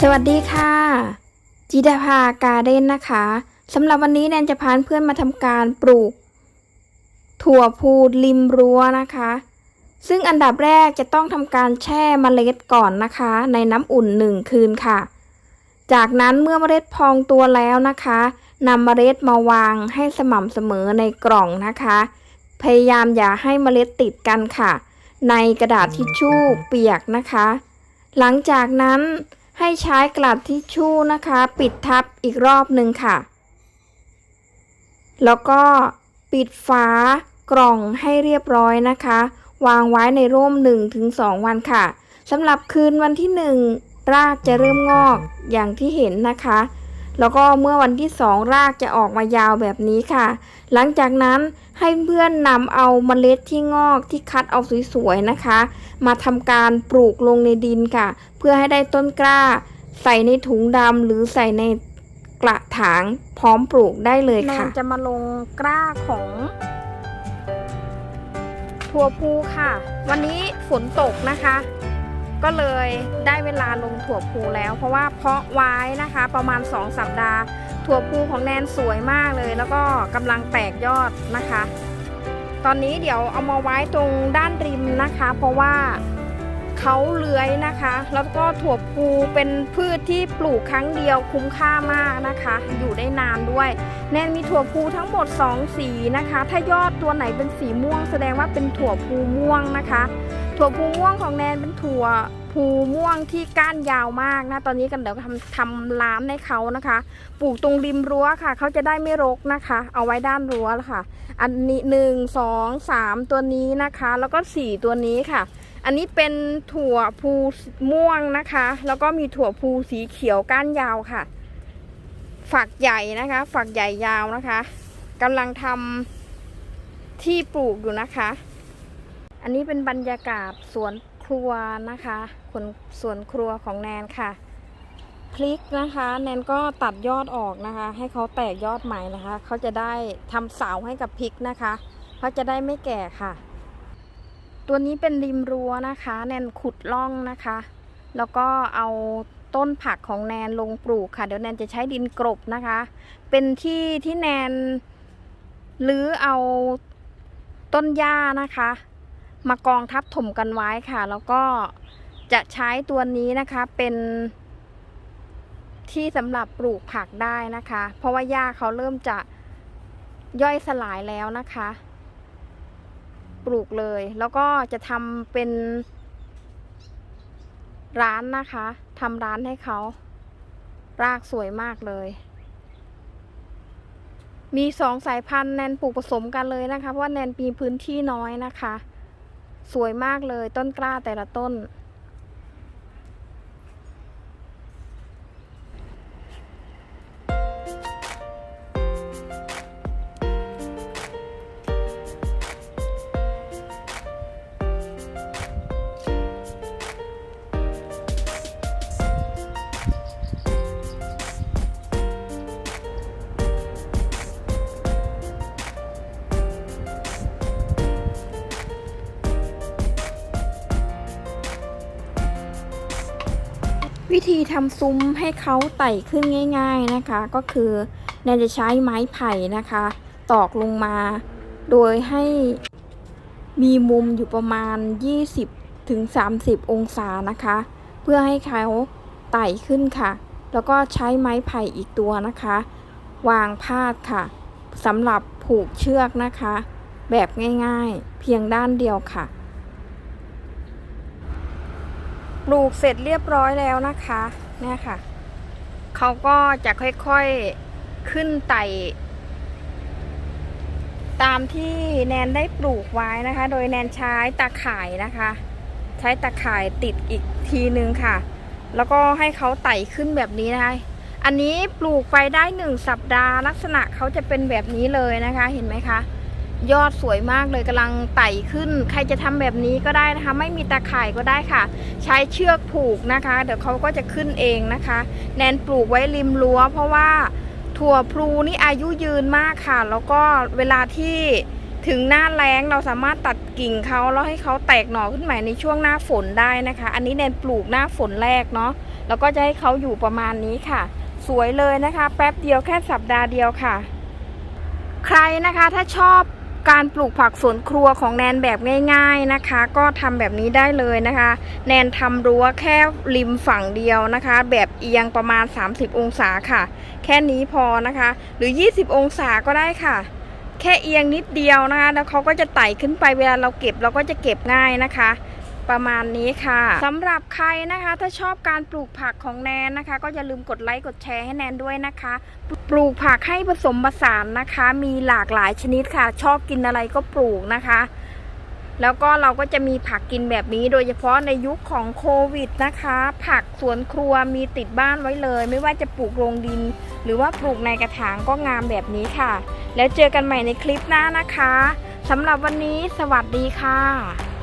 สวัสดีค่ะ จิดาภาการเด้นนะคะสำหรับวันนี้แนนจะพาเพื่อนมาทำการปลูก ถั่วพูริมรั้วนะคะ ซึ่งอันดับแรกจะต้องทำการแช่เมล็ดก่อนนะคะ ในน้ำอุ่นหนึ่งคืนค่ะ จากนั้นเมื่อเมล็ดพองตัวแล้วนะคะนำเมล็ดมาวางให้สม่ำเสมอในกล่องนะคะ พยายามอย่าให้เมล็ดติดกันค่ะ ในกระดาษทิชชู่เปียกนะคะ หลังจากนั้น ให้ใช้กระดาษทิชชู่นะคะ ปิดทับอีกรอบหนึ่งค่ะ แล้วก็ปิดฝากล่องให้เรียบร้อยนะคะ วางไว้ในร่ม 1-2 วันค่ะสำหรับคืนวันที่ 1 รากจะเริ่มงอกอย่างที่เห็นนะคะ แล้วก็เมื่อวันที่ 2 รากจะออกมายาวแบบนี้ค่ะ หลังจากนั้น ให้เพื่อนนำเอาเมล็ดที่งอกที่คัดเอาสวยๆนะคะ มาทำการปลูกลงในดินค่ะ เพื่อให้ได้ต้นกล้า ใส่ในถุงดำหรือใส่ในกระถางพร้อมปลูกได้เลยค่ะจะมาลงกล้าของถั่วพูค่ะ วันนี้ฝนตกนะคะ ก็เลยได้เวลาลงถั่วพูแล้ว เพราะว่าเพาะไว้นะคะประมาณ 2 สัปดาห์ ถั่วพูของแนนสวยมากเลย แล้วก็กำลังแตกยอดนะคะ ตอนนี้เดี๋ยวเอามาไว้ตรงด้านริมนะคะ เพราะว่า เขาเลื้อยนะคะ แล้วก็ถั่วพูเป็นพืชที่ปลูกครั้งเดียวคุ้มค่ามากนะคะ อยู่ได้นานด้วย แนนมีถั่วพูทั้งหมด 2 สีนะคะ ถ้ายอดตัวไหนเป็นสีม่วง แสดงว่าเป็นถั่วพูม่วงนะคะ ถั่วพูม่วงของแนนเป็นถั่ว พูม่วงที่ก้านยาวมากนะ ตอนนี้กันเดี๋ยวทำทำร้านให้เขานะคะ ปลูกตรงริมรั้วค่ะ เขาจะได้ไม่รกนะคะ เอาไว้ด้านรั้วแล้วค่ะ อันนี้หนึ่งสองสามตัวนี้นะคะ แล้วก็สี่ตัวนี้ค่ะ อันนี้เป็นถั่วพูม่วงนะคะ แล้วก็มีถั่วพูสีเขียวก้านยาวค่ะ ฝักใหญ่นะคะ ฝักใหญ่ยาวนะคะกำลังทำที่ปลูกอยู่นะคะ อันนี้เป็นบรรยากาศสวน ครัวนะคะคนสวนครัวของแนนค่ะพริกนะคะ แนนก็ตัดยอดออกนะคะ ให้เขาแตกยอดใหม่นะคะ เขาจะได้ทำเสาให้กับพริกนะคะเขาจะได้ไม่แก่ค่ะ ตัวนี้เป็นริมรั้วนะคะ แนนขุดร่องนะคะ แล้วก็เอาต้นผักของแนนลงปลูกค่ะ เดี๋ยวแนนจะใช้ดินกรบนะคะ เป็นที่ที่แนนรื้อเอาต้นหญ้านะคะ มากองทับถมกันไว้ค่ะ แล้วก็จะใช้ตัวนี้นะคะเป็นที่สำหรับปลูกผักได้นะคะ เพราะว่าหญ้าเขาเริ่มจะย่อยสลายแล้วนะคะ ปลูกเลย แล้วก็จะทำเป็นร้านนะคะทำร้านให้เขา รากสวยมากเลย มีสองสายพันธุ์แนนปลูกผสมกันเลยนะคะ เพราะว่าแนนมีพื้นที่น้อยนะคะ สวยมากเลยต้นกล้าแต่ละต้น วิธีทำซุ้มให้เขาไต่ขึ้นง่าย ๆนะคะ ก็คือแนนจะใช้ไม้ไผ่นะคะ ตอกลงมา โดยให้มีมุมอยู่ประมาณ 20ถึง30 องศานะคะ เพื่อให้เขาไต่ขึ้นค่ะ แล้วก็ใช้ไม้ไผ่อีกตัวนะคะ วางพาดค่ะสำหรับผูกเชือกนะคะ แบบง่ายๆ เพียงด้านเดียวค่ะ ปลูกเสร็จเรียบร้อยแล้วนะคะ เนี่ยค่ะ เขาก็จะค่อยๆขึ้นไต่ ตามที่แนนได้ปลูกไว้นะคะ โดยแนนใช้ตาข่ายนะคะ ใช้ตาข่ายติดอีกทีนึงค่ะ แล้วก็ให้เขาไต่ขึ้นแบบนี้นะคะ อันนี้ปลูกไปได้หนึ่งสัปดาห์ลักษณะเขาจะเป็นแบบนี้เลยนะคะ เห็นไหมคะ ยอดสวยมากเลยกำลังไต่ขึ้น ใครจะทำแบบนี้ก็ได้นะคะ ไม่มีตาข่ายก็ได้ค่ะ ใช้เชือกผูกนะคะ เดี๋ยวเขาก็จะขึ้นเองนะคะ แนนปลูกไว้ริมรั้ว เพราะว่าถั่วพลูนี่อายุยืนมากค่ะ แล้วก็เวลาที่ถึงหน้าแล้งเราสามารถตัดกิ่งเขาแล้วให้เขาแตกหน่อขึ้นใหม่ในช่วงหน้าฝนได้นะคะ อันนี้แนนปลูกหน้าฝนแรกเนาะแล้วก็จะให้เขาอยู่ประมาณนี้ค่ะ สวยเลยนะคะ แป๊บเดียวแค่สัปดาห์เดียวค่ะ ใครนะคะถ้าชอบ การปลูกผักสวนครัวของแนนแบบง่าย ๆนะคะ ก็ทำแบบนี้ได้เลยนะคะ แนนทำรั้วแค่ริมฝั่งเดียวนะคะ แบบเอียงประมาณ 30 องศาค่ะ แค่นี้พอนะคะ หรือ 20 องศาก็ได้ค่ะ แค่เอียงนิดเดียวนะคะ แล้วเขาก็จะไต่ขึ้นไปเวลาเราเก็บเราก็จะเก็บง่ายนะคะ ประมาณนี้ค่ะสำหรับใครนะคะ ถ้าชอบการปลูกผักของแนนนะคะ ก็อย่าลืมกดไลค์กดแชร์ให้แนนด้วยนะคะ ปลูกผักให้ผสมผสานนะคะ มีหลากหลายชนิดค่ะ ชอบกินอะไรก็ปลูกนะคะ แล้วก็เราก็จะมีผักกินแบบนี้ โดยเฉพาะในยุคของโควิดนะคะ ผักสวนครัวมีติดบ้านไว้เลย ไม่ว่าจะปลูกโรงดิน หรือว่าปลูกในกระถางก็งามแบบนี้ค่ะ แล้วเจอกันใหม่ในคลิปหน้านะคะสำหรับวันนี้สวัสดีค่ะ